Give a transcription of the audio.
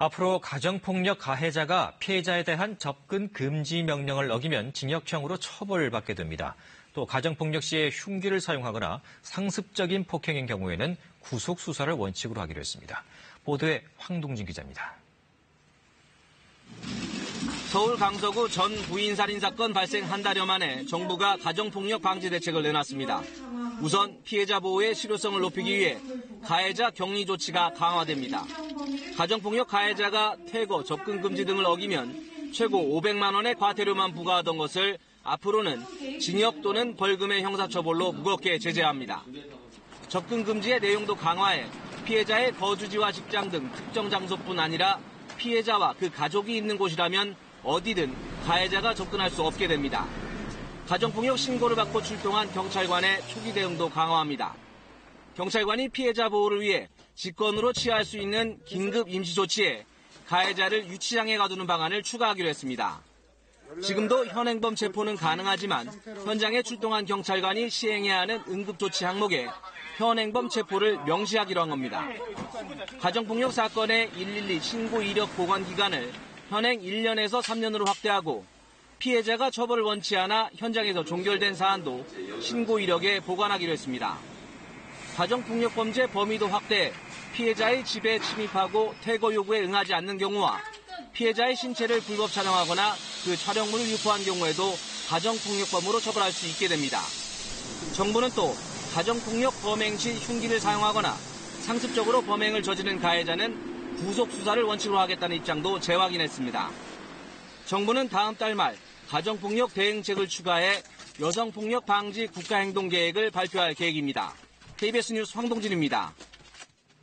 앞으로 가정폭력 가해자가 피해자에 대한 접근 금지 명령을 어기면 징역형으로 처벌받게 됩니다. 또 가정폭력 시에 흉기를 사용하거나 상습적인 폭행인 경우에는 구속 수사를 원칙으로 하기로 했습니다. 보도에 황동진 기자입니다. 서울 강서구 전 부인 살인 사건 발생 한 달여 만에 정부가 가정폭력 방지 대책을 내놨습니다. 우선 피해자 보호의 실효성을 높이기 위해 가해자 격리 조치가 강화됩니다. 가정폭력 가해자가 퇴거, 접근 금지 등을 어기면 최고 500만 원의 과태료만 부과하던 것을 앞으로는 징역 또는 벌금의 형사처벌로 무겁게 제재합니다. 접근 금지의 내용도 강화해 피해자의 거주지와 직장 등 특정 장소뿐 아니라 피해자와 그 가족이 있는 곳이라면 어디든 가해자가 접근할 수 없게 됩니다. 가정폭력 신고를 받고 출동한 경찰관의 초기 대응도 강화합니다. 경찰관이 피해자 보호를 위해 직권으로 취할 수 있는 긴급 임시 조치에 가해자를 유치장에 가두는 방안을 추가하기로 했습니다. 지금도 현행범 체포는 가능하지만 현장에 출동한 경찰관이 시행해야 하는 응급조치 항목에 현행범 체포를 명시하기로 한 겁니다. 가정폭력 사건의 112 신고 이력 보관 기간을 현행 1년에서 3년으로 확대하고 피해자가 처벌을 원치 않아 현장에서 종결된 사안도 신고 이력에 보관하기로 했습니다. 가정폭력 범죄 범위도 확대, 피해자의 집에 침입하고 퇴거 요구에 응하지 않는 경우와 피해자의 신체를 불법 촬영하거나 그 촬영물을 유포한 경우에도 가정폭력범으로 처벌할 수 있게 됩니다. 정부는 또 가정폭력 범행 시 흉기를 사용하거나 상습적으로 범행을 저지른 가해자는 구속 수사를 원칙으로 하겠다는 입장도 재확인했습니다. 정부는 다음 달 말 가정폭력 대응책을 추가해 여성폭력 방지 국가행동계획을 발표할 계획입니다. KBS 뉴스 황동진입니다.